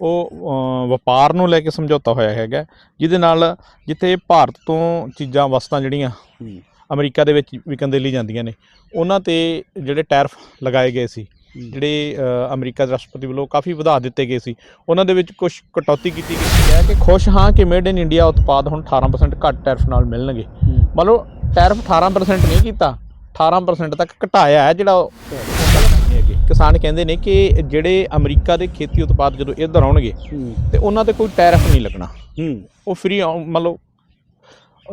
ਉਹ ਵਪਾਰ ਨੂੰ ਲੈ ਕੇ ਸਮਝੌਤਾ ਹੋਇਆ ਹੈਗਾ। ਜਿਹਦੇ ਨਾਲ ਜਿੱਥੇ ਭਾਰਤ ਤੋਂ ਚੀਜ਼ਾਂ ਵਸਤਾਂ ਜਿਹੜੀਆਂ ਅਮਰੀਕਾ ਦੇ ਵਿੱਚ ਵਿਕਣ ਦੇ ਲਈ ਜਾਂਦੀਆਂ ਨੇ ਉਹਨਾਂ ਤੇ ਜਿਹੜੇ ਟੈਰਫ ਲਗਾਏ ਗਏ ਸੀ ਜਿਹੜੇ ਅਮਰੀਕਾ ਦੇ ਰਾਸ਼ਟਰਪਤੀ ਵੱਲੋਂ ਕਾਫੀ ਵਧਾ ਦਿੱਤੇ ਗਏ ਸੀ। ਉਹਨਾਂ ਦੇ ਵਿੱਚ ਕੁਝ ਕਟੌਤੀ ਕੀਤੀ ਗਈ ਹੈ ਕਿ ਖੁਸ਼ ਹਾਂ ਕਿ ਮੇਡ ਇਨ ਇੰਡੀਆ ਉਤਪਾਦ ਹੁਣ 18% ਘੱਟ ਟੈਰਫ ਨਾਲ ਮਿਲਣਗੇ। ਮੰਨ ਲਓ ਟੈਰਫ 18% ਨਹੀਂ ਕੀਤਾ 18% ਤੱਕ ਘਟਾਇਆ ਹੈ ਜਿਹੜਾ ਕਿਸਾਨ ਕਹਿੰਦੇ ਨੇ ਕਿ ਜਿਹੜੇ ਅਮਰੀਕਾ ਦੇ ਖੇਤੀ ਉਤਪਾਦ ਜਦੋਂ ਇੱਧਰ ਆਉਣਗੇ ਤੇ ਉਹਨਾਂ ਤੇ ਕੋਈ ਟੈਰਫ ਨਹੀਂ ਲੱਗਣਾ। ਉਹ ਫ੍ਰੀ ਉਹ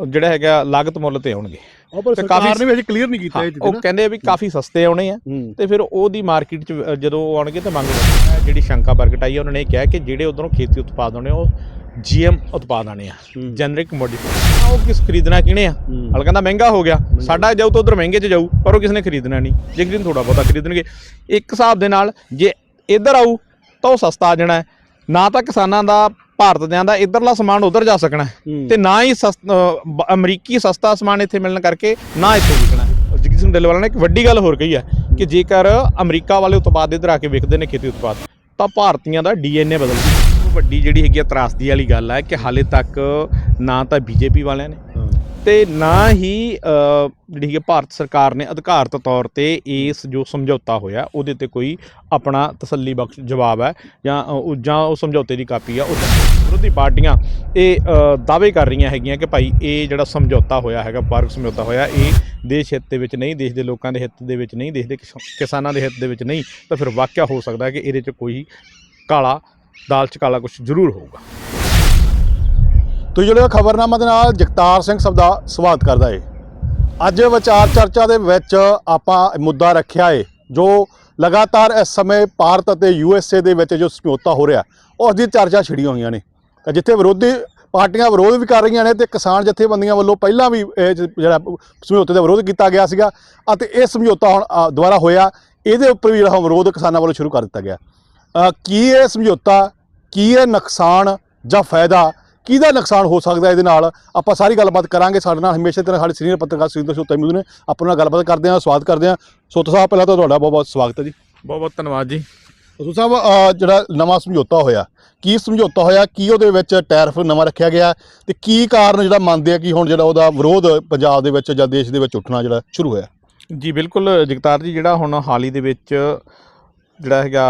ਜਿਹੜਾ ਹੈਗਾ ਲਾਗਤ ਮੁੱਲ ਤੇ ਆਉਣਗੇ। ਤੇ ਸਰਕਾਰ ਨੇ ਵੀ ਅਜੇ ਕਲੀਅਰ ਨਹੀਂ ਕੀਤਾ ਇਹ ਚੀਜ਼ ਉਹ ਕਹਿੰਦੇ ਆ ਵੀ ਕਾਫੀ ਸਸਤੇ ਆਉਣੇ ਆ। ਤੇ ਫਿਰ ਉਹਦੀ ਮਾਰਕੀਟ 'ਚ ਜਦੋਂ ਉਹ ਆਉਣਗੇ ਤਾਂ ਮੰਗ। ਜਿਹੜੀ ਸ਼ੰਕਾ ਪ੍ਰਗਟ ਆਈ ਉਹਨਾਂ ਨੇ ਕਿਹਾ ਕਿ ਜਿਹੜੇ ਉਧਰੋਂ ਖੇਤੀ ਉਤਪਾਦ ਆਉਣੇ ਉਹ ਜੀਐਮ ਉਤਪਾਦ ਆਣੇ ਆ। ਜੈਨਰਿਕ ਮੋਡੀਫਾਈਡ ਉਹ ਕਿਸ ਖਰੀਦਣਾ ਕਿਹਨੇ ਆ। ਹਲ ਕਹਿੰਦਾ ਮਹਿੰਗਾ ਹੋ ਗਿਆ। ਸਾਡਾ ਜਾਊ ਤਾਂ ਉਧਰ ਮਹਿੰਗੇ 'ਚ ਜਾਊ ਪਰ ਉਹ ਕਿਸ ਨੇ ਖਰੀਦਣਾ ਨਹੀਂ। ਜੇ ਖਰੀਦਣ ਥੋੜਾ ਬਹੁਤਾ ਖਰੀਦਣਗੇ। ਇੱਕ ਹਿਸਾਬ ਦੇ ਨਾਲ ਜੇ ਇੱਧਰ ਆਊ ਤਾਂ ਉਹ ਸਸਤਾ ਆ ਜਾਣਾ। ਨਾ ਤਾਂ ਕਿਸਾਨਾਂ ਦਾ ਭਾਰਤ ਦਿਆਂ ਦਾ ਇੱਧਰਲਾ ਸਮਾਨ ਉਧਰ ਜਾ ਸਕਣਾ। ਤੇ ਨਾ ਹੀ ਅਮਰੀਕੀ ਸਸਤਾ ਸਮਾਨ ਇੱਥੇ ਮਿਲਣ ਕਰਕੇ ਨਾ ਇੱਥੇ ਵਿਕਣਾ। ਜਗਜੀਤ ਸਿੰਘ ਡੱਲੇਵਾਲ ਨੇ ਇੱਕ ਵੱਡੀ ਗੱਲ ਹੋਰ ਕਹੀ ਹੈ ਕਿ ਜੇਕਰ ਅਮਰੀਕਾ ਵਾਲੇ ਉਤਪਾਦ ਇੱਧਰ ਆ ਕੇ ਵਿਕਦੇ ਨੇ ਖੇਤੀ ਉਤਪਾਦ ਤਾਂ ਭਾਰਤੀਆਂ ਦਾ ਡੀਐਨਏ ਬਦਲ ਜੂ ਵੱਡੀ ਜਿਹੜੀ ਹੈਗੀ ਆ ਤਰਾਸਦੀ ਵਾਲੀ ਗੱਲ ਹੈ ਕਿ ਹਾਲੇ ਤੱਕ ਨਾ ਤਾਂ ਬੀਜੇਪੀ ਵਾਲਿਆਂ ਨੇ। ਤੇ ਨਾ ਹੀ ਜਿਹੜੀ ਹੈਗੀ ਭਾਰਤ ਸਰਕਾਰ ਨੇ ਅਧਿਕਾਰਤ ਤੌਰ ਤੇ ਇਸ ਜੋ ਸਮਝੌਤਾ ਹੋਇਆ, ਉਹਦੇ ਤੇ ਕੋਈ ਆਪਣਾ ਤਸੱਲੀ ਬਖਸ਼ ਜਵਾਬ ਹੈ, ਜਾਂ ਉਹ ਜਾਂ ਉਹ ਸਮਝੌਤੇ ਦੀ ਕਾਪੀ ਆ, ਉਹ ਵਿਰੋਧੀ ਪਾਰਟੀਆਂ ਇਹ ਦਾਅਵੇ ਕਰ ਰਹੀਆਂ ਹੈਗੀਆਂ ਕਿ ਭਾਈ ਇਹ ਜਿਹੜਾ ਸਮਝੌਤਾ ਹੋਇਆ ਹੈਗਾ ਵਪਾਰਕ ਸਮਝੌਤਾ ਹੋਇਆ, ਇਹ ਦੇਸ਼ ਹਿੱਤ ਦੇ ਵਿੱਚ ਨਹੀਂ, ਦੇਸ਼ ਦੇ ਲੋਕਾਂ ਦੇ ਹਿੱਤ ਦੇ ਵਿੱਚ ਨਹੀਂ, ਦੇਸ਼ ਦੇ ਕਿਸਾਨਾਂ ਦੇ ਹਿੱਤ ਦੇ ਵਿੱਚ ਨਹੀਂ, ਤਾਂ ਫਿਰ ਵਾਕਿਆ ਹੋ ਸਕਦਾ ਕਿ ਇਹਦੇ 'ਚ ਕੋਈ ਕਾਲਾ ਦਾਲ 'ਚ ਕਾਲਾ ਕੁਝ ਜ਼ਰੂਰ ਹੋਊਗਾ। ਤੁਸੀਂ ਜਿਹੜੇ ਖਬਰਨਾਮਾ ਦੇ ਨਾਲ ਜਗਤਾਰ ਸਿੰਘ ਸਭ ਦਾ ਸਵਾਗਤ ਕਰਦਾ ਏ। ਅੱਜ ਵਿਚਾਰ ਚਰਚਾ ਦੇ ਵਿੱਚ ਆਪਾਂ ਮੁੱਦਾ ਰੱਖਿਆ ਏ ਜੋ ਲਗਾਤਾਰ ਇਸ ਸਮੇਂ ਭਾਰਤ ਅਤੇ ਯੂਐਸਏ ਦੇ ਵਿੱਚ ਜੋ ਸਮਝੌਤਾ ਹੋ ਰਿਹਾ ਉਸ ਦੀ ਚਰਚਾ ਛਿੜੀਆਂ ਹੋਈਆਂ ਨੇ। ਤਾਂ ਜਿੱਥੇ ਵਿਰੋਧੀ ਪਾਰਟੀਆਂ ਵਿਰੋਧ ਵੀ ਕਰ ਰਹੀਆਂ ਨੇ ਤੇ ਕਿਸਾਨ ਜਥੇਬੰਦੀਆਂ ਵੱਲੋਂ ਪਹਿਲਾਂ ਵੀ ਇਹ ਜਿਹੜਾ ਸਮਝੌਤੇ ਦਾ ਵਿਰੋਧ ਕੀਤਾ ਗਿਆ ਸੀਗਾ ਅਤੇ ਇਹ ਸਮਝੌਤਾ ਹੁਣ ਅ, ਦੁਬਾਰਾ ਹੋਇਆ ਇਹਦੇ ਉੱਪਰ ਵੀ ਜਿਹੜਾ ਵਿਰੋਧ ਕਿਸਾਨਾਂ ਵੱਲੋਂ ਸ਼ੁਰੂ ਕਰ ਦਿੱਤਾ ਗਿਆ। ਕੀ ਇਹ ਸਮਝੌਤਾ ਕੀ ਇਹ ਨੁਕਸਾਨ ਜਾਂ ਫਾਇਦਾ ਕਿਹਦਾ ਨੁਕਸਾਨ ਹੋ ਸਕਦਾ ਇਹਦੇ ਨਾਲ? ਆਪਾਂ ਸਾਰੀ ਗੱਲਬਾਤ ਕਰਾਂਗੇ ਸਾਡੇ ਨਾਲ। ਹਮੇਸ਼ਾ ਤਰ੍ਹਾਂ ਸਾਡੇ ਸੀਨੀਅਰ ਪੱਤਰਕਾਰ ਸੁਰਿੰਦਰ ਸੁੱਤਾ ਮੌਜੂਦ ਨੇ ਆਪਾਂ ਨਾਲ ਗੱਲਬਾਤ ਕਰਦੇ ਹਾਂ ਸਵਾਗਤ ਕਰਦੇ ਹਾਂ। ਸੁੱਤ ਸਾਹਿਬ ਪਹਿਲਾਂ ਤਾਂ ਤੁਹਾਡਾ ਬਹੁਤ ਬਹੁਤ ਸਵਾਗਤ ਹੈ ਜੀ। ਬਹੁਤ ਬਹੁਤ ਧੰਨਵਾਦ ਜੀ। ਸੁੱਤ ਸਾਹਿਬ ਜਿਹੜਾ ਨਵਾਂ ਸਮਝੌਤਾ ਹੋਇਆ ਕੀ ਸਮਝੌਤਾ ਹੋਇਆ? ਕੀ ਉਹਦੇ ਵਿੱਚ ਟੈਰਿਫ ਨਵਾਂ ਰੱਖਿਆ ਗਿਆ? ਤੇ ਕੀ ਕਾਰਨ ਜਿਹੜਾ ਮੰਨਦੇ ਆ ਕਿ ਹੁਣ ਜਿਹੜਾ ਉਹਦਾ ਵਿਰੋਧ ਪੰਜਾਬ ਦੇ ਵਿੱਚ ਜਾਂ ਦੇਸ਼ ਦੇ ਵਿੱਚ ਉੱਠਣਾ ਜਿਹੜਾ ਸ਼ੁਰੂ ਹੋਇਆ? ਜੀ ਬਿਲਕੁਲ ਜਗਤਾਰ ਜੀ ਜਿਹੜਾ ਹੁਣ ਹਾਲ ਹੀ ਦੇ ਵਿੱਚ ਜਿਹੜਾ ਹੈਗਾ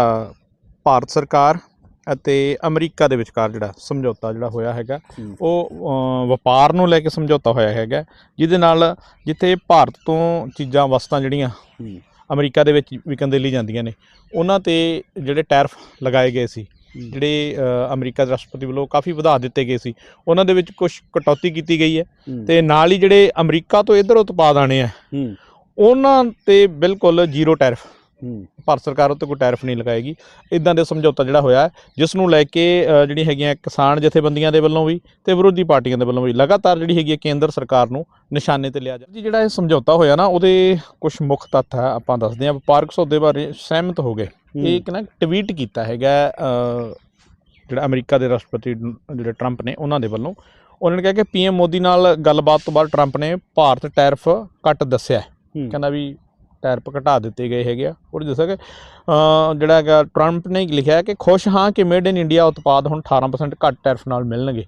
ਭਾਰਤ ਸਰਕਾਰ ਅਤੇ ਅਮਰੀਕਾ ਦੇ ਵਿਚਕਾਰ ਜਿਹੜਾ ਸਮਝੌਤਾ ਜਿਹੜਾ ਹੋਇਆ ਹੈਗਾ। ਉਹ ਵਪਾਰ ਨੂੰ ਲੈ ਕੇ ਸਮਝੌਤਾ ਹੋਇਆ ਹੈਗਾ। ਜਿਹਦੇ ਨਾਲ ਜਿੱਥੇ ਭਾਰਤ ਤੋਂ ਚੀਜ਼ਾਂ ਵਸਤਾਂ ਜਿਹੜੀਆਂ ਅਮਰੀਕਾ ਦੇ ਵਿੱਚ ਵਿਕਣ ਦੇ ਲਈ ਜਾਂਦੀਆਂ ਨੇ ਉਹਨਾਂ ਤੇ ਜਿਹੜੇ ਟੈਰਫ ਲਗਾਏ ਗਏ ਸੀ ਜਿਹੜੇ ਅਮਰੀਕਾ ਦੇ ਰਾਸ਼ਟਰਪਤੀ ਵੱਲੋਂ ਕਾਫੀ ਵਧਾ ਦਿੱਤੇ ਗਏ ਸੀ ਉਹਨਾਂ ਦੇ ਵਿੱਚ ਕੁਝ ਕਟੌਤੀ ਕੀਤੀ ਗਈ ਹੈ ਤੇ ਨਾਲ ਹੀ ਜਿਹੜੇ ਅਮਰੀਕਾ ਤੋਂ ਇੱਧਰ ਉਤਪਾਦ ਆਣੇ ਆ ਉਹਨਾਂ ਤੇ ਬਿਲਕੁਲ ਜ਼ੀਰੋ ਟੈਰਿਫ ਭਾਰਤ ਸਰਕਾਰ ਉੱਤੇ ਕੋਈ ਟੈਰਿਫ ਨਹੀਂ ਲਗਾਏਗੀ। ਇਦਾਂ ਦੇ ਸਮਝੌਤਾ ਜਿਹੜਾ ਹੋਇਆ ਜਿਸ ਨੂੰ ਲੈ ਕੇ ਜਿਹੜੀ ਹੈਗੀਆਂ ਕਿਸਾਨ ਜਥੇਬੰਦੀਆਂ ਦੇ ਵੱਲੋਂ ਵੀ ਤੇ ਵਿਰੋਧੀ ਪਾਰਟੀਆਂ ਦੇ ਵੱਲੋਂ ਵੀ ਲਗਾਤਾਰ ਜਿਹੜੀ ਹੈਗੀ ਹੈ ਕੇਂਦਰ ਸਰਕਾਰ ਨੂੰ ਨਿਸ਼ਾਨੇ ਤੇ ਲਿਆ ਜਾ ਜੀ ਜਿਹੜਾ ਇਹ ਸਮਝੌਤਾ ਹੋਇਆ ਨਾ ਉਹਦੇ ਕੁਝ ਮੁੱਖ ਤੱਤ ਹੈ ਆਪਾਂ ਦੱਸਦੇ ਹਾਂ। ਵਪਾਰਕ ਸੌਦੇ ਬਾਰੇ ਸਹਿਮਤ ਹੋ ਗਏ। ਇਹ ਇੱਕ ਨਾ ਟਵੀਟ ਕੀਤਾ ਹੈਗਾ ਜਿਹੜਾ ਅਮਰੀਕਾ ਦੇ ਰਾਸ਼ਟਰਪਤੀ ਜਿਹੜੇ ਟਰੰਪ ਨੇ ਉਹਨਾਂ ਦੇ ਵੱਲੋਂ। ਉਹਨਾਂ ਨੇ ਕਿਹਾ ਕਿ ਪੀਐਮ ਮੋਦੀ ਨਾਲ ਗੱਲਬਾਤ ਤੋਂ ਬਾਅਦ ਟਰੰਪ ਨੇ ਭਾਰਤ ਟੈਰਿਫ ਘੱਟ ਦੱਸਿਆ। ਕਹਿੰਦਾ ਵੀ ਟੈਰਿਫ ਘਟਾ ਦਿੱਤੇ ਗਏ ਹੈਗੇ ਆ। ਉਹ ਦੱਸਿਆ ਕਿ ਜਿਹੜਾ ਹੈਗਾ ਟਰੰਪ ਨੇ ਲਿਖਿਆ ਕਿ ਖੁਸ਼ ਹਾਂ ਕਿ ਮੇਡ ਇਨ ਇੰਡੀਆ ਉਤਪਾਦ ਹੁਣ 18% ਘੱਟ ਟੈਰਿਫ ਨਾਲ ਮਿਲਣਗੇ।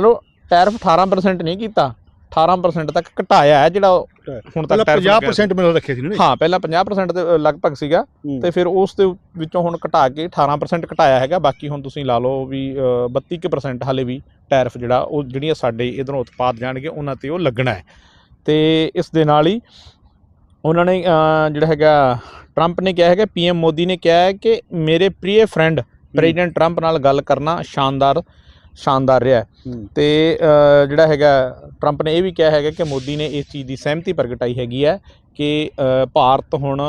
ਲਓ ਟੈਰਿਫ 18% ਨਹੀਂ ਕੀਤਾ 18% ਤੱਕ ਘਟਾਇਆ ਹੈ ਜਿਹੜਾ ਹੁਣ ਤੱਕ ਪਹਿਲਾਂ tariff ਲੱਗਿਆ 50% ਮੈਨੂੰ ਰੱਖੇ ਸੀ ਨਾ ਹਾਂ ਪਹਿਲਾਂ 50% ਦੇ ਲਗਭਗ ਸੀਗਾ। ਤੇ ਫਿਰ ਉਸ ਦੇ ਵਿੱਚੋਂ ਹੁਣ ਘਟਾ ਕੇ 18% ਘਟਾਇਆ ਹੈਗਾ। ਬਾਕੀ ਹੁਣ ਤੁਸੀਂ ਲਾ ਲਓ ਵੀ ਅ, 32% ਹਾਲੇ ਵੀ ਟੈਰਿਫ ਜਿਹੜਾ ਉਹ ਜਿਹੜੀਆਂ ਸਾਡੇ ਇਧਰੋਂ ਉਤਪਾਦ ਜਾਣਗੇ ਉਹਨਾਂ ਤੇ ਉਹ ਲੱਗਣਾ ਹੈ। ਤੇ ਇਸ ਦੇ ਨਾਲ ਹੀ ਉਹਨਾਂ ਨੇ ਜਿਹੜਾ ਹੈਗਾ ਟਰੰਪ ਨੇ ਕਿਹਾ ਹੈਗਾ ਪੀਐਮ ਮੋਦੀ ਨੇ ਕਿਹਾ ਹੈ ਕਿ ਮੇਰੇ ਪ੍ਰਿਯ ਫਰੈਂਡ ਪ੍ਰੈਜ਼ੀਡੈਂਟ ਟਰੰਪ ਨਾਲ ਗੱਲ ਕਰਨਾ ਸ਼ਾਨਦਾਰ ਸ਼ਾਨਦਾਰ ਰਿਹਾ। ਤੇ ਜਿਹੜਾ ਹੈਗਾ ਟਰੰਪ ਨੇ ਇਹ ਵੀ ਕਿਹਾ ਹੈਗਾ ਕਿ ਮੋਦੀ ਨੇ ਇਸ ਚੀਜ਼ ਦੀ ਸਹਿਮਤੀ ਪ੍ਰਗਟਾਈ ਹੈਗੀ ਹੈ ਕਿ ਭਾਰਤ ਹੁਣ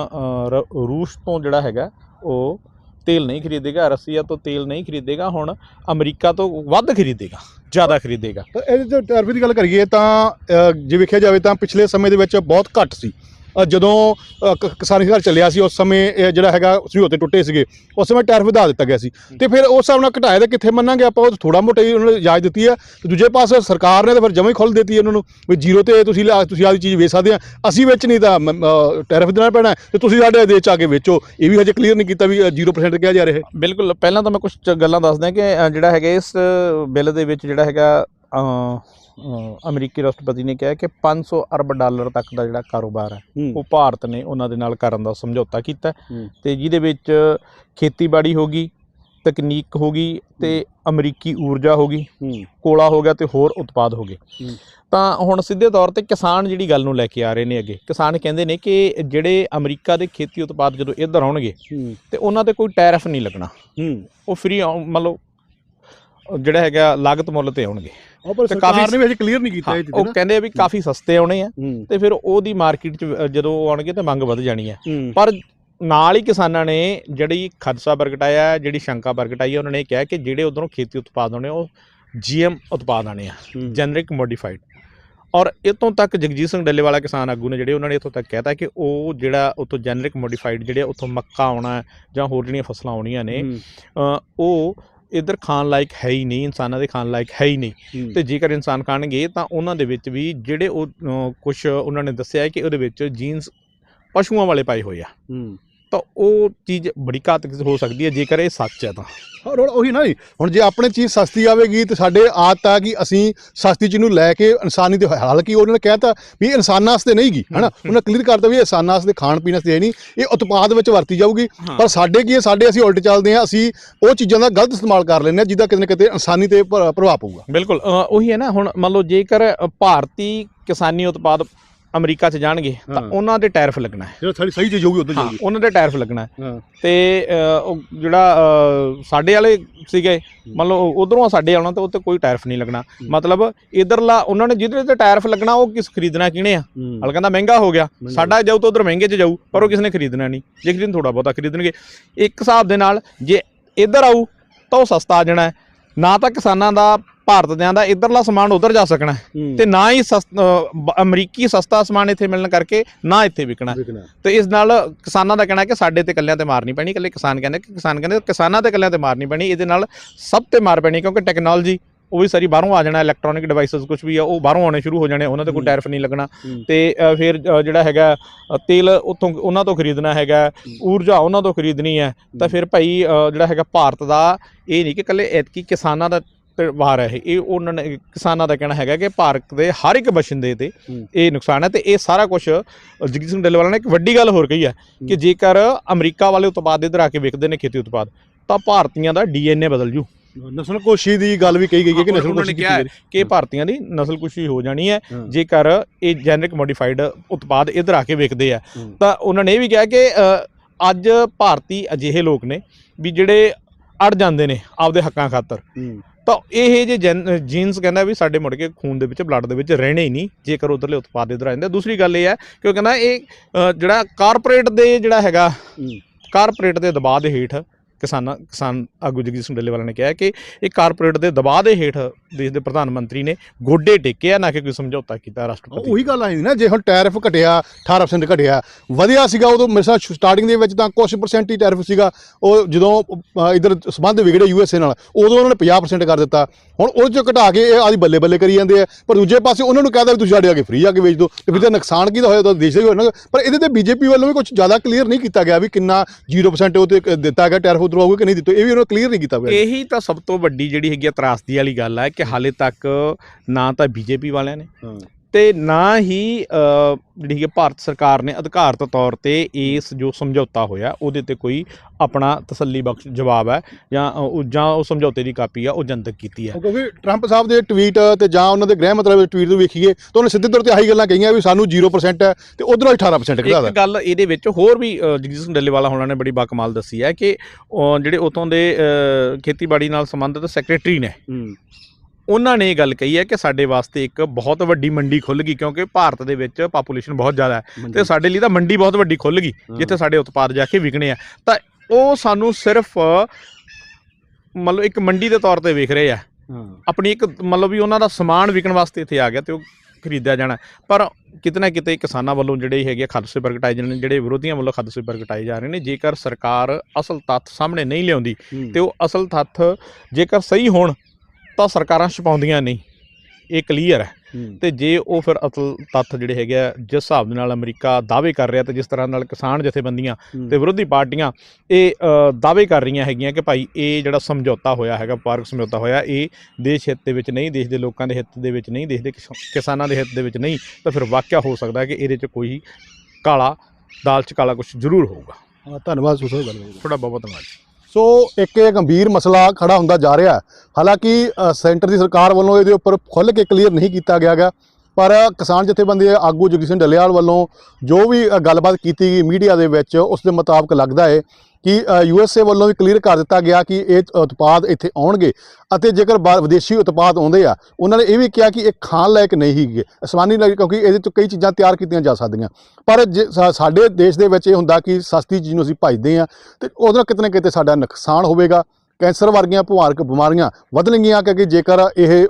ਰੂਸ ਤੋਂ ਜਿਹੜਾ ਹੈਗਾ ਉਹ ਤੇਲ ਨਹੀਂ ਖਰੀਦੇਗਾ ਰਸੀਆ ਤੋਂ ਤੇਲ ਨਹੀਂ ਖਰੀਦੇਗਾ ਹੁਣ ਅਮਰੀਕਾ ਤੋਂ ਵੱਧ ਖਰੀਦੇਗਾ ਜ਼ਿਆਦਾ ਖਰੀਦੇਗਾ। ਤਾਂ ਇਹਦੇ ਤੇ ਟੈਰਿਫ ਦੀ ਗੱਲ ਕਰੀਏ ਤਾਂ ਜੇ ਵੇਖਿਆ ਜਾਵੇ ਤਾਂ ਪਿਛਲੇ ਸਮੇਂ ਦੇ ਵਿੱਚ ਬਹੁਤ ਘੱਟ ਸੀ। ਜਦੋਂ ਕਿਸਾਨੀ ਘਰ ਚੱਲਿਆ ਸੀ ਉਸ ਸਮੇਂ ਜਿਹੜਾ ਹੈਗਾ ਸਮਝੌਤੇ ਟੁੱਟੇ ਸੀਗੇ ਉਸ ਸਮੇਂ ਟੈਰਿਫ ਵਧਾ ਦਿੱਤਾ ਗਿਆ ਸੀ। ਤੇ ਫਿਰ ਉਸ ਹਿਸਾਬ ਨਾਲ ਘਟਾਏ ਤੇ ਕਿੱਥੇ ਮੰਨਾਂਗੇ ਆਪਾਂ? ਉਹ ਥੋੜਾ ਮੋਟਾ ਹੀ ਉਹਨਾਂ ਨੇ ਇਜਾਜ਼ਤ ਦਿੱਤੀ ਹੈ ਤੇ ਦੂਜੇ ਪਾਸੇ ਸਰਕਾਰ ਨੇ ਤਾਂ ਫਿਰ ਜਮਾਂ ਹੀ ਖੋਲ ਦਿੱਤੀ ਉਹਨਾਂ ਨੂੰ ਵੀ ਜ਼ੀਰੋ ਤੇ ਤੁਸੀਂ ਤੁਸੀਂ ਆਦੀ ਚੀਜ਼ ਵੇਚ ਸਕਦੇ ਆ। ਅਸੀਂ ਵੇਚ ਨਹੀਂ ਤਾਂ ਟੈਰਿਫ ਦੇਣਾ ਪੈਣਾ ਤੇ ਤੁਸੀਂ ਸਾਡੇ ਦੇਸ਼ ਚ ਆ ਕੇ ਵੇਚੋ। ਇਹ ਵੀ ਹਜੇ ਕਲੀਅਰ ਨਹੀਂ ਕੀਤਾ ਵੀ 0% ਕਿਹਾ ਜਾ ਰਿਹਾ ਹੈ। ਬਿਲਕੁਲ। ਪਹਿਲਾਂ ਤਾਂ ਮੈਂ ਕੁਝ ਗੱਲਾਂ ਦੱਸਦਾ ਕਿ ਜਿਹੜਾ ਹੈਗਾ ਇਸ ਬਿੱਲ ਦੇ ਵਿੱਚ ਜਿਹੜਾ ਹੈਗਾ ਅਮਰੀਕੀ ਰਾਸ਼ਟਰਪਤੀ ਨੇ ਕਿਹਾ ਕਿ 500 ਅਰਬ ਡਾਲਰ ਤੱਕ ਦਾ ਜਿਹੜਾ ਕਾਰੋਬਾਰ ਹੈ ਉਹ ਭਾਰਤ ਨੇ ਉਹਨਾਂ ਦੇ ਨਾਲ ਕਰਨ ਦਾ ਸਮਝੌਤਾ ਕੀਤਾ। ਤੇ ਜਿਹਦੇ ਵਿੱਚ ਖੇਤੀਬਾੜੀ ਹੋ ਗਈ ਤਕਨੀਕ ਹੋ ਗਈ ਤੇ ਅਮਰੀਕੀ ਊਰਜਾ ਹੋ ਗਈ ਕੋਲਾ ਹੋ ਗਿਆ ਤੇ ਹੋਰ ਉਤਪਾਦ ਹੋ ਗਏ। ਤਾਂ ਹੁਣ ਸਿੱਧੇ ਤੌਰ ਤੇ ਕਿਸਾਨ ਜਿਹੜੀ ਗੱਲ ਨੂੰ ਲੈ ਕੇ ਆ ਰਹੇ ਨੇ ਅੱਗੇ ਕਿਸਾਨ ਕਹਿੰਦੇ ਨੇ ਕਿ ਜਿਹੜੇ ਅਮਰੀਕਾ ਦੇ ਖੇਤੀ ਉਤਪਾਦ ਜਦੋਂ ਇੱਧਰ ਆਉਣਗੇ ਤੇ ਉਹਨਾਂ ਤੇ ਕੋਈ ਟੈਰਿਫ ਨਹੀਂ ਲੱਗਣਾ। ਉਹ ਫ੍ਰੀ ਮਤਲਬ ਜਿਹੜਾ ਹੈਗਾ ਲਾਗਤ ਮੁੱਲ ਤੇ ਆਉਣਗੇ। ਤੇ ਸਰਕਾਰ ਕਾਫੀ- ਨੇ ਵੀ ਹਜੇ ਕਲੀਅਰ ਨਹੀਂ ਕੀਤਾ ਇਹ ਚੀਜ਼ ਉਹ ਕਹਿੰਦੇ ਆ ਵੀ ਕਾਫੀ ਸਸਤੇ ਆਉਣੇ ਆ ਤੇ ਫਿਰ ਉਹਦੀ ਮਾਰਕੀਟ 'ਚ ਜਦੋਂ ਆਉਣਗੇ ਤੇ ਮੰਗ ਵਧ ਜਾਣੀ ਹੂੰ। ਪਰ ਨਾਲ ਹੀ ਕਿਸਾਨਾਂ ਨੇ ਜਿਹੜੀ ਖਦਸ਼ਾ ਪ੍ਰਗਟਾਇਆ ਜਿਹੜੀ ਸ਼ੰਕਾ ਪ੍ਰਗਟਾਈ ਉਹਨਾਂ ਨੇ ਕਿਹਾ ਕਿ ਜਿਹੜੇ ਉਧਰੋਂ ਖੇਤੀ ਉਤਪਾਦ ਆਉਣੇ ਉਹ ਜੀਐਮ ਉਤਪਾਦ ਆਣੇ ਆ ਜੈਨਰਿਕ ਮੋਡੀਫਾਈਡ ਔਰ ਇਤੋਂ ਤੱਕ ਜਗਜੀਤ ਸਿੰਘ ਡੱਲੇਵਾਲਾ ਕਿਸਾਨ ਆਗੂ ਨੇ ਜਿਹੜੇ ਉਹਨਾਂ ਨੇ ਇਥੋਂ ਤੱਕ ਕਹਿਤਾ ਕਿ ਉਹ ਜਿਹੜਾ ਉਤੋਂ ਜੈਨਰਿਕ ਮੋਡੀਫਾਈਡ ਜਿਹੜੇ ਉਥੋਂ ਮੱਕਾ ਆਉਣਾ ਜਾਂ ਹੋਰ ਜਿਹੜੀਆਂ ਫਸਲਾਂ ਆਉਣੀਆਂ ਨੇ ਉਹ ਇਧਰ ਖਾਣ ਲਾਇਕ ਹੈ ਹੀ ਨਹੀਂ ਇਨਸਾਨਾਂ ਦੇ ਖਾਣ ਲਾਇਕ ਹੈ ਹੀ ਨਹੀਂ। ਤੇ ਜੇਕਰ ਇਨਸਾਨ ਖਾਣਗੇ ਤਾਂ ਉਹਨਾਂ ਦੇ ਵਿੱਚ ਵੀ ਜਿਹੜੇ ਉਹ ਕੁਝ ਉਹਨਾਂ ਨੇ ਦੱਸਿਆ ਕਿ ਉਹਦੇ ਵਿੱਚ ਜੀਨਸ ਪਸ਼ੂਆਂ ਵਾਲੇ ਪਾਏ ਹੋਏ ਆ। ਹੂੰ। ਤਾਂ ਉਹ ਚੀਜ਼ ਬੜੀ ਘਾਤਕ ਹੋ ਸਕਦੀ ਹੈ ਜੇਕਰ ਇਹ ਸੱਚ ਹੈ ਤਾਂ। ਹੋਰ ਹੁਣ ਉਹੀ ਨਾ ਜੀ, ਹੁਣ ਜੇ ਆਪਣੇ ਚੀਜ਼ ਸਸਤੀ ਆਵੇਗੀ ਤੇ ਸਾਡੇ ਆਦਤ ਆ ਕਿ ਅਸੀਂ ਸਸਤੀ ਚੀਜ਼ ਨੂੰ ਲੈ ਕੇ ਇਨਸਾਨੀ ਤੇ ਹਾਲਾਂਕਿ ਉਹਨਾਂ ਨੇ ਕਹਿਤਾ ਵੀ ਇਹ ਇਨਸਾਨਾਂ ਵਾਸਤੇ ਨਹੀਂ ਗੀ ਹਨਾ? ਉਹਨਾਂ ਕਲੀਅਰ ਕਰਤਾ ਵੀ ਇਹ ਇਨਸਾਨਾਂ ਵਾਸਤੇ ਖਾਣ ਪੀਣ ਵਾਸਤੇ ਨਹੀਂ ਇਹ ਉਤਪਾਦ ਵਿੱਚ ਵਰਤੀ ਜਾਊਗੀ। ਪਰ ਸਾਡੇ ਕੀ ਹੈ ਸਾਡੇ ਅਸੀਂ ਉਲਟ ਚੱਲਦੇ ਹਾਂ ਅਸੀਂ ਉਹ ਚੀਜ਼ਾਂ ਦਾ ਗਲਤ ਇਸਤੇਮਾਲ ਕਰ ਲੈਂਦੇ ਹਾਂ ਜਿਹਦਾ ਕਿਤੇ ਨਾ ਕਿਤੇ ਇਨਸਾਨੀ ਤੇ ਪ੍ਰ- ਪ੍ਰਭਾਵ ਪਊਗਾ। ਬਿਲਕੁਲ ਉਹੀ ਹੈ ਨਾ ਹੁਣ ਮੰਨ ਲਓ ਜੇਕਰ ਭਾਰਤੀ ਕਿਸਾਨੀ ਉਤਪਾਦ ਅਮਰੀਕਾ 'ਚ ਜਾਣਗੇ ਤਾਂ ਹਾਂ। ਉਹਨਾਂ ਦੇ ਟੈਰਿਫ ਲੱਗਣਾ ਹੈ। ਜਿਹੜਾ ਸਾਡੀ ਸਹੀ ਚੀਜ਼ ਹੋਊਗੀ ਉਧਰ ਹਾਂ ਉਹਨਾਂ ਦੇ ਟੈਰਿਫ ਲੱਗਣਾ ਹੈ। ਹਾਂ। ਤੇ ਅ, ਉਹ ਜਿਹੜਾ ਅ, ਸਾਡੇ ਵਾਲੇ ਸੀਗੇ ਮੰਨ ਲਓ ਉਧਰੋਂ ਸਾਡੇ ਆਉਣਾ ਤਾਂ ਉੱਤੇ ਕੋਈ ਟੈਰਿਫ ਨਹੀਂ ਲੱਗਣਾ। ਮਤਲਬ ਇਧਰਲਾ ਉਹਨਾਂ ਨੇ ਜਿਹਦੇ ਤੇ ਟੈਰਿਫ ਲੱਗਣਾ ਉਹ ਕਿਸ ਖਰੀਦਣਾ ਕਿਹਨੇ ਆ? ਹਲ ਕਹਿੰਦਾ ਮਹਿੰਗਾ ਹੋ ਗਿਆ। ਸਾਡਾ ਜਾਊ ਤਾਂ ਉਧਰ ਮਹਿੰਗੇ 'ਚ ਜਾਊ ਪਰ ਉਹ ਕਿਸ ਨੇ ਖਰੀਦਣਾ ਨਹੀਂ। ਜੇ ਖਰੀਦਣ ਥੋੜਾ ਬਹੁਤਾ ਖਰੀਦਣਗੇ। ਇੱਕ ਹਿਸਾਬ ਦੇ ਨਾਲ ਜੇ ਇੱਧਰ ਆਊ ਤਾਂ ਉਹ ਸਸਤਾ ਆ ਜਾਣਾ ਹੈ। ਨਾ ਤਾਂ ਕਿਸਾਨਾਂ ਦਾ ਭਾਰਤ ਦਿਆਂ ਦਾ ਇੱਧਰਲਾ ਸਮਾਨ ਉਧਰ ਜਾ ਸਕਣਾ ਤੇ ਨਾ ਹੀ ਅਮਰੀਕੀ ਸਸਤਾ ਸਮਾਨ ਇੱਥੇ ਮਿਲਣ ਕਰਕੇ ਨਾ ਇੱਥੇ ਵਿਕਣਾ ਤੇ ਇਸ ਨਾਲ ਕਿਸਾਨਾਂ ਦਾ ਕਹਿਣਾ ਕਿ ਸਾਡੇ ਤੇ ਕੱਲਿਆਂ ਤੇ ਮਾਰ ਨਹੀਂ ਪੈਣੀ ਇਕੱਲੇ ਕਿਸਾਨ ਕਹਿੰਦੇ ਕਿ ਕਿਸਾਨ ਕਹਿੰਦੇ ਕਿਸਾਨਾਂ ਤੇ ਕੱਲਿਆਂ ਤੇ ਮਾਰ ਨਹੀਂ ਪੈਣੀ ਇਹਦੇ ਨਾਲ ਸਭ ਤੇ ਮਾਰ ਪੈਣੀ ਕਿਉਂਕਿ ਟੈਕਨੋਲੋਜੀ ਉਹ ਵੀ ਸਾਰੀ ਬਾਹਰੋਂ ਆ ਜਾਣਾ ਇਲੈਕਟ੍ਰੋਨਿਕ ਡਿਵਾਈਸਸ ਕੁਝ ਵੀ ਆ ਉਹ ਬਾਹਰੋਂ ਆਉਣੇ ਸ਼ੁਰੂ ਹੋ ਜਾਣੇ ਉਹਨਾਂ ਤੇ ਕੋਈ। ਟੈਰਿਫ ਨਹੀਂ ਲੱਗਣਾ। ਤੇ ਫਿਰ ਜਿਹੜਾ ਹੈਗਾ ਤੇਲ ਉਤੋਂ ਉਹਨਾਂ ਤੋਂ ਖਰੀਦਣਾ ਹੈਗਾ ਊਰਜਾ ਉਹਨਾਂ ਤੋਂ ਖਰੀਦਣੀ ਹੈ। ਤਾਂ ਫਿਰ ਭਾਈ ਜਿਹੜਾ ਹੈਗਾ ਭਾਰਤ ਦਾ ਇਹ ਨਹੀਂ ਕਿ ਇਕੱਲੇ ਐਤਕੀ ਕਿਸਾਨਾਂ ਦਾ ਵਾਰ ਹੈ ਇਹ। ਉਹਨਾਂ ਨੇ ਕਿਸਾਨਾਂ ਦਾ ਕਹਿਣਾ ਹੈਗਾ ਕਿ ਭਾਰਤ ਦੇ ਹਰ ਇੱਕ ਬਸ਼ਿੰਦੇ ਤੇ। ਇਹ ਨੁਕਸਾਨ ਹੈ ਤੇ ਇਹ ਸਾਰਾ ਕੁਝ ਜਗਜੀਤ ਸਿੰਘ ਡੱਲੇਵਾਲਾ ਨੇ ਇੱਕ ਵੱਡੀ ਗੱਲ ਹੋਰ ਕਹੀ ਹੈ ਕਿ ਜੇਕਰ ਅਮਰੀਕਾ ਵਾਲੇ ਉਤਪਾਦ ਇੱਧਰ ਆ ਕੇ ਵਿਕਦੇ ਨੇ ਖੇਤੀ ਉਤਪਾਦ ਤਾਂ ਭਾਰਤੀਆਂ ਦਾ ਡੀਐਨਏ ਬਦਲ ਜੂ ਨਸਲਕੋਸ਼ੀ ਦੀ ਗੱਲ ਵੀ ਕਹੀ ਗਈ ਹੈ ਕਿ ਹਾਂ, ਉਹਨਾਂ ਨਸਲਕੋਸ਼ੀ ਨੇ ਕਿਹਾ ਹੈ ਕਿ ਭਾਰਤੀਆਂ ਦੀ ਨਸਲਕੁਸ਼ੀ ਹੋ ਜਾਣੀ ਹੈ। ਜੇਕਰ ਇਹ ਜੈਨਰਿਕ ਮੋਡੀਫਾਈਡ ਉਤਪਾਦ ਇੱਧਰ ਆ ਕੇ ਵਿਕਦੇ ਆ। ਤਾਂ ਉਹਨਾਂ ਨੇ ਇਹ ਵੀ ਕਿਹਾ ਕਿ ਅੱਜ ਭਾਰਤੀ ਅਜਿਹੇ ਲੋਕ ਨੇ ਵੀ ਜਿਹੜੇ ਅੜ ਜਾਂਦੇ ਨੇ ਆਪਦੇ ਹੱਕਾਂ ਖਾਤਰ। ਤਾਂ ਇਹ ਜੇ ਜੀਨਸ ਕਹਿੰਦਾ ਵੀ ਸਾਡੇ ਮੁੜ ਕੇ ਖੂਨ ਦੇ ਵਿੱਚ ਬਲੱਡ ਦੇ ਵਿੱਚ ਰਹਿਣੇ ਹੀ ਨਹੀਂ ਜੇਕਰ ਉਧਰਲੇ ਉਤਪਾਦ ਇੱਧਰ ਆ ਜਾਂਦੇ ਦੂਸਰੀ ਗੱਲ ਇਹ ਹੈ ਕਿ ਉਹ ਕਹਿੰਦਾ ਇਹ ਜਿਹੜਾ ਕਾਰਪੋਰੇਟ ਦੇ ਜਿਹੜਾ ਹੈਗਾ। ਕਾਰਪੋਰੇਟ ਦੇ ਦਬਾਅ ਦੇ ਹੇਠ ਕਿਸਾਨਾਂ ਕਿਸਾਨ ਆਗੂ ਜਗਜੀਤ ਸਿੰਘ ਡੱਲੇਵਾਲਾ ਨੇ ਕਿਹਾ ਕਿ ਇਹ ਕਾਰਪੋਰੇਟ ਦੇ ਦਬਾਅ ਦੇ ਹੇਠ ਦੇਸ਼ ਦੇ ਪ੍ਰਧਾਨ ਮੰਤਰੀ ਨੇ ਗੋਡੇ ਟੇਕਿਆ ਨਾ ਕਿ ਕੋਈ ਸਮਝੌਤਾ ਕੀਤਾ ਰਾਸ਼ਟਰਪਤੀ ਉਹੀ ਗੱਲ ਆਈ ਨਾ ਜੇ ਹੁਣ ਟੈਰਿਫ ਘਟਿਆ 18% ਘਟਿਆ ਵਧੀਆ ਸੀਗਾ ਉਦੋਂ ਮੇਰੇ ਸਾਹ ਸਟਾਰਟਿੰਗ ਦੇ ਵਿੱਚ ਤਾਂ ਕੁਝ ਪਰਸੈਂਟ ਹੀ ਟੈਰਿਫ ਸੀਗਾ। ਉਹ ਜਦੋਂ ਅ, ਇਧਰ ਸੰਬੰਧ ਵਿਗੜੇ ਯੂਐਸਏ ਨਾਲ ਉਦੋਂ ਉਹਨਾਂ ਨੇ 50% ਕਰ ਦਿੱਤਾ। ਹੁਣ ਉਹ 'ਚੋਂ ਘਟਾ ਕੇ ਇਹ ਆਦੀ ਬੱਲੇ ਬੱਲੇ ਕਰੀ ਜਾਂਦੇ ਆ। ਪਰ ਦੂਜੇ ਪਾਸੇ ਉਹਨਾਂ ਨੂੰ ਕਹਿੰਦਾ ਵੀ ਤੁਸੀਂ ਸਾਡੇ ਆ ਕੇ ਫ੍ਰੀ ਆ ਕੇ ਵੇਚ ਦਿਓ। ਤੇ ਫਿਰ ਤਾਂ ਨੁਕਸਾਨ ਕਿਹਦਾ ਹੋਇਆ ਤਾਂ ਦੇਸ਼ ਦਾ ਹੀ ਹੋਇਆ ਨਾ। ਪਰ ਇਹਦੇ ਤੇ ਬੀਜੇਪੀ ਵੱਲੋਂ ਵੀ ਕੁਝ ਜ਼ਿਆਦਾ ਕਲੀਅਰ ਨਹੀਂ ਕੀਤਾ ਗਿਆ ਵੀ ਕਿੰਨਾ 0% ਉਹ ਤੇ ਦਿੱਤਾ ਗਿਆ ਟੈਰਿਫ ਆਊਗਾ ਕਿ ਨਹੀਂ ਦਿੱਤਾ ਇਹ ਵੀ ਉਹਨਾਂ ਕਲੀਅਰ ਨਹੀਂ ਕੀਤਾ ਗਿਆ ਇਹੀ ਤਾਂ ਸਭ ਤੋਂ ਵੱਡੀ ਜਿਹੜੀ ਹੈਗੀ ਆ ਤਰਾਸਦੀ ਵਾਲੀ ਗੱਲ ਹੈ ਕਿ ਹਾਲੇ ਤੱਕ ਨਾ ਤਾਂ ਬੀਜੇਪੀ ਵਾਲਿਆਂ ਨੇ। ਤੇ ਨਾ ਹੀ ਜਿਹੜੀ ਹੈ ਭਾਰਤ ਸਰਕਾਰ ਨੇ ਅਧਿਕਾਰਤ ਤੌਰ ਤੇ ਇਸ ਜੋ ਸਮਝੌਤਾ ਹੋਇਆ ਉਹਦੇ ਤੇ ਕੋਈ ਆਪਣਾ ਤਸੱਲੀ ਬਖਸ਼ ਜਵਾਬ ਹੈ ਜਾਂ ਜਾਂ ਉਹ ਸਮਝੌਤੇ ਦੀ ਕਾਪੀ ਆ ਉਹ ਜਨਤਕ ਕੀਤੀ ਹੈ। ਕਿਉਂਕਿ ਟਰੰਪ ਸਾਹਿਬ ਦੇ ਟਵੀਟ ਤੇ ਜਾਂ ਉਹਨਾਂ ਦੇ ਗ੍ਰਹਿ ਮੰਤਰਾਲੇ ਦੇ ਟਵੀਟ ਨੂੰ ਵੇਖੀਏ ਤਾਂ ਉਹਨੇ ਸਿੱਧੇ ਤੌਰ ਤੇ ਆਹੀ ਗੱਲਾਂ ਕਹੀਆਂ ਵੀ ਸਾਨੂੰ 0% ਹੈ ਤੇ ਉਧਰੋਂ 18% ਇੱਕ ਘਟਾਦਾ ਗੱਲ ਇਹਦੇ ਵਿੱਚ ਹੋਰ ਵੀ ਜਗਜੀਤ ਸਿੰਘ ਡੱਲੇਵਾਲਾ ਹੋਣਾ ਨੇ ਬੜੀ ਬਾਕਮਾਲ ਦੱਸੀ ਹੈ ਕਿ ਜਿਹੜੇ ਉਤੋਂ ਦੇ ਖੇਤੀਬਾੜੀ ਨਾਲ ਸੰਬੰਧਿਤ ਸੈਕਟਰੀ ਨੇ ਉਹਨਾਂ ਨੇ ਇਹ ਗੱਲ ਕਹੀ ਹੈ ਕਿ ਸਾਡੇ ਵਾਸਤੇ ਇੱਕ ਬਹੁਤ ਵੱਡੀ ਮੰਡੀ ਖੁੱਲ ਗਈ ਕਿਉਂਕਿ ਭਾਰਤ ਦੇ ਵਿੱਚ ਪਾਪੂਲੇਸ਼ਨ ਬਹੁਤ ਜ਼ਿਆਦਾ ਹੈ ਤੇ ਸਾਡੇ ਲਈ ਤਾਂ ਮੰਡੀ ਬਹੁਤ ਵੱਡੀ ਖੁੱਲ ਗਈ ਜਿੱਥੇ ਸਾਡੇ ਉਤਪਾਦ ਜਾ ਕੇ ਵਿਕਣੇ ਆ। ਤਾਂ ਉਹ ਸਾਨੂੰ ਸਿਰਫ ਮਤਲਬ ਇੱਕ ਮੰਡੀ ਦੇ ਤੌਰ ਤੇ ਵੇਖ ਰਹੇ ਆ। ਆਪਣੀ ਇੱਕ ਮਤਲਬ ਵੀ ਉਹਨਾਂ ਦਾ ਸਮਾਨ ਵਿਕਣ ਵਾਸਤੇ ਇੱਥੇ ਆ ਗਿਆ ਤੇ ਉਹ ਖਰੀਦਿਆ ਜਾਣਾ। ਪਰ ਕਿਤੇ ਨਾ ਕਿਤੇ ਕਿਸਾਨਾਂ ਵੱਲੋਂ ਜਿਹੜੇ ਹੈਗੇ ਖਦਸ਼ੇ ਪ੍ਰਗਟਾਏ ਜਾਂਦੇ ਨੇ ਜਿਹੜੇ ਵਿਰੋਧੀਆਂ ਵੱਲੋਂ ਖਦਸ਼ੇ ਪ੍ਰਗਟਾਏ ਜਾ ਰਹੇ ਨੇ ਜੇਕਰ ਸਰਕਾਰ ਅਸਲ ਤੱਥ ਸਾਹਮਣੇ ਨਹੀਂ ਲਿਆਉਂਦੀ ਤੇ ਉਹ ਅਸਲ ਤੱਥ ਜੇਕਰ ਸਹੀ ਹੋਣ ਤਾਂ ਸਰਕਾਰਾਂ ਛਪਾਉਂਦੀਆਂ ਨਹੀਂ। ਇਹ ਕਲੀਅਰ ਹੈ। ਤੇ ਜੇ ਉਹ ਫਿਰ ਅਸਲ ਤੱਥ ਜਿਹੜੇ ਹੈਗੇ ਆ ਜਿਸ ਹਿਸਾਬ ਦੇ ਨਾਲ ਅਮਰੀਕਾ ਦਾਅਵੇ ਕਰ ਰਿਹਾ ਤੇ ਜਿਸ ਤਰ੍ਹਾਂ ਨਾਲ ਕਿਸਾਨ ਜਥੇਬੰਦੀਆਂ ਤੇ ਵਿਰੋਧੀ ਪਾਰਟੀਆਂ ਇਹ ਦਾਅਵੇ ਕਰ ਰਹੀਆਂ ਹੈਗੀਆਂ ਕਿ ਭਾਈ ਇਹ ਜਿਹੜਾ ਸਮਝੌਤਾ ਹੋਇਆ ਹੈਗਾ ਵਪਾਰਕ ਸਮਝੌਤਾ ਹੋਇਆ ਇਹ ਦੇਸ਼ ਹਿੱਤ ਦੇ ਵਿੱਚ ਨਹੀਂ ਦੇਸ਼ ਦੇ ਲੋਕਾਂ ਦੇ ਹਿੱਤ ਦੇ ਵਿੱਚ ਨਹੀਂ ਦੇਸ਼ ਦੇ ਕਿਸ- ਕਿਸਾਨਾਂ ਦੇ ਹਿੱਤ ਦੇ ਵਿੱਚ ਨਹੀਂ ਤਾਂ ਫਿਰ ਵਾਕਿਆ ਹੋ ਸਕਦਾ ਕਿ ਇਹਦੇ 'ਚ ਕੋਈ ਕਾਲਾ ਦਾਲ 'ਚ ਕਾਲਾ ਕੁਝ ਜ਼ਰੂਰ ਹੋਊਗਾ। ਧੰਨਵਾਦ ਸੁਸੋ ਗੱਲ ਕਰੀ। ਤੁਹਾਡਾ ਬਹੁਤ ਬਹੁਤ ਧੰਨਵਾਦ। ਸੋ ਇੱਕ ਇਹ ਗੰਭੀਰ ਮਸਲਾ ਖੜਾ ਹੁੰਦਾ ਜਾ ਰਿਹਾ ਹਾਲਾਂਕਿ ਸੈਂਟਰ ਦੀ ਸਰਕਾਰ ਵੱਲੋਂ ਇਹਦੇ ਉੱਪਰ ਖੁੱਲ੍ਹ ਕੇ ਕਲੀਅਰ ਨਹੀਂ ਕੀਤਾ ਗਿਆ ਗਾ ਪਰ ਕਿਸਾਨ ਜਥੇਬੰਦੀ ਆਗੂ ਜਗਜੀਤ ਸਿੰਘ ਡੱਲੇਵਾਲ ਵੱਲੋਂ ਜੋ ਵੀ ਗੱਲਬਾਤ ਕੀਤੀ ਗਈ ਮੀਡੀਆ ਦੇ ਵਿੱਚ, ਉਸ ਦੇ ਮੁਤਾਬਕ ਲੱਗਦਾ ਹੈ ਕਿ ਯੂਐਸਏ ਵੱਲੋਂ ਵੀ ਕਲੀਅਰ ਕਰ ਦਿੱਤਾ ਗਿਆ ਕਿ ਇਹ ਉਤਪਾਦ ਇੱਥੇ ਆਉਣਗੇ ਅਤੇ ਜੇਕਰ ਬਾ- ਵਿਦੇਸ਼ੀ ਉਤਪਾਦ ਆਉਂਦੇ ਆ, ਉਹਨਾਂ ਨੇ ਇਹ ਵੀ ਕਿਹਾ ਕਿ ਇਹ ਖਾਣ ਲਾਇਕ ਨਹੀਂ ਹੈਗੇ, ਅਸਮਾਨੀ ਲਾਇਕ, ਕਿਉਂਕਿ ਇਹਦੇ ਤੋਂ ਕਈ ਚੀਜ਼ਾਂ ਤਿਆਰ ਕੀਤੀਆਂ ਜਾ ਸਕਦੀਆਂ। ਪਰ ਜੇ ਸਾਡੇ ਦੇਸ਼ ਦੇ ਵਿੱਚ ਇਹ ਹੁੰਦਾ ਕਿ ਸਸਤੀ ਚੀਜ਼ ਨੂੰ ਅਸੀਂ ਭਜਦੇ ਆ ਤੇ ਉਹਦੇ ਨਾਲ ਕਿਤੇ ਨਾ ਕਿਤੇ ਸਾਡਾ ਨੁਕਸਾਨ ਹੋਵੇਗਾ। ਕੈਂਸਰ ਵਰਗੀਆਂ ਭਵਾਰਕ ਬਿਮਾਰੀਆਂ ਵਧਣਗੀਆਂ ਕਿਉਂਕਿ ਜੇਕਰ ਇਹ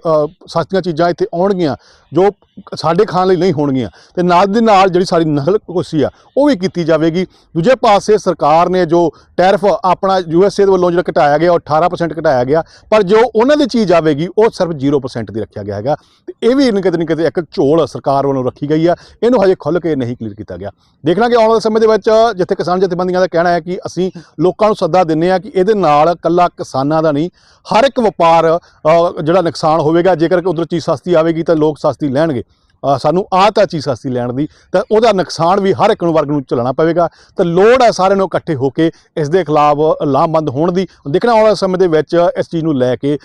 ਸਸਤੀਆਂ ਚੀਜ਼ਾਂ ਇੱਥੇ ਆਉਣਗੀਆਂ, ਜੋ ਸਾਡੇ ਖਾਣ ਲਈ ਨਹੀਂ ਹੋਣਗੀਆਂ। ਤੇ ਨਾਲ ਦੇ ਨਾਲ ਜਿਹੜੀ ਸਾਡੀ ਨਕਲ ਕੁਸ਼ੀ ਆ, ਉਹ ਵੀ ਕੀਤੀ ਜਾਵੇਗੀ। ਦੂਜੇ ਪਾਸੇ ਸਰਕਾਰ ਨੇ ਜੋ ਟੈਰਫ ਆਪਣਾ ਯੂਐਸਏ ਦੇ ਵੱਲੋਂ ਜਿਹੜਾ ਘਟਾਇਆ ਗਿਆ, ਉਹ 18% ਘਟਾਇਆ ਗਿਆ। ਪਰ ਜੋ ਉਹਨਾਂ ਦੀ ਚੀਜ਼ ਆਵੇਗੀ, ਉਹ ਸਿਰਫ 0% ਦੀ ਰੱਖਿਆ ਗਿਆ ਹੈਗਾ। ਤੇ ਇਹ ਵੀ ਕਿਤੇ ਨਾ ਕਿਤੇ ਇੱਕ ਝੋਲ ਸਰਕਾਰ ਵੱਲੋਂ ਰੱਖੀ ਗਈ ਆ। ਇਹਨੂੰ ਹਜੇ ਖੁੱਲ੍ਹ ਕੇ ਨਹੀਂ ਕਲੀਅਰ ਕੀਤਾ ਗਿਆ। ਦੇਖਣਾ ਕਿ ਆਉਣ ਵਾਲੇ ਸਮੇਂ ਦੇ ਵਿੱਚ ਜਿੱਥੇ ਕਿਸਾਨ ਜਥੇਬੰਦੀਆਂ ਦਾ ਕਹਿਣਾ ਹੈ ਕਿ ਅਸੀਂ ਲੋਕਾਂ ਨੂੰ ਸੱਦਾ ਦਿੰਨੇ ਆ ਕਿ ਇਹਦੇ ਨਾਲ ਕੱਲਾ ਕਿਸਾਨਾਂ ਦਾ ਨਹੀਂ, ਹਰ ਇੱਕ ਵਪਾਰ ਜਿਹੜਾ ਨੁਕਸਾਨ ਹੋਵੇਗਾ, ਜੇਕਰ ਉਧਰ ਚੀਜ਼ ਸਸਤੀ ਆਵੇਗੀ ਤਾਂ ਲੋਕ ਸਸਤੀ ਲੈਣਗੇ। ਸਾਨੂੰ ਆਦਤ ਹੈ ਚੀਜ਼ ਸਸਤੀ ਲੈਣ ਦੀ, ਤਾਂ ਉਹਦਾ ਨੁਕਸਾਨ ਵੀ ਹਰ ਇੱਕ ਨੂੰ ਵਰਗ ਨੂੰ ਝੱਲਣਾ ਪਵੇਗਾ। ਤਾਂ ਲੋੜ ਹੈ ਸਾਰਿਆਂ ਨੂੰ ਇਕੱਠੇ ਹੋ ਕੇ ਇਸ ਦੇ ਖਿਲਾਫ ਲਾਮਬੰਦ ਹੋਣ ਦੀ। ਦੇਖਣਾ ਆਉਣ ਵਾਲੇ ਸਮੇਂ ਦੇ ਵਿੱਚ ਇਸ ਚੀਜ਼ ਨੂੰ ਲੈ ਕੇ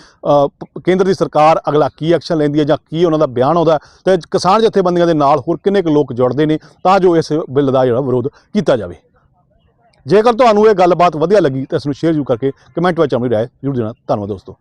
ਕੇਂਦਰ ਦੀ ਸਰਕਾਰ ਅਗਲਾ ਕੀ ਐਕਸ਼ਨ ਲੈਂਦੀ ਹੈ ਜਾਂ ਕੀ ਉਹਨਾਂ ਦਾ ਬਿਆਨ ਆਉਂਦਾ ਤੇ ਕਿਸਾਨ ਜਥੇਬੰਦੀਆਂ ਦੇ ਨਾਲ ਹੋਰ ਕਿੰਨੇ ਕੁ ਲੋਕ ਜੁੜਦੇ ਨੇ, ਤਾਂ ਜੋ ਇਸ ਬਿੱਲ ਦਾ ਜਿਹੜਾ ਵਿਰੋਧ ਕੀਤਾ ਜਾਵੇ। ਜੇਕਰ ਤੁਹਾਨੂੰ ਇਹ ਗੱਲਬਾਤ ਵਧੀਆ ਲੱਗੀ ਤਾਂ ਇਸ ਨੂੰ ਸ਼ੇਅਰ ਜ਼ਰੂਰ ਕਰਕੇ ਕਮੈਂਟ ਵਿੱਚ ਆਪਣੀ ਰਾਏ ਜ਼ਰੂਰ ਦੇਣਾ। ਧੰਨਵਾਦ ਦੋਸਤੋ।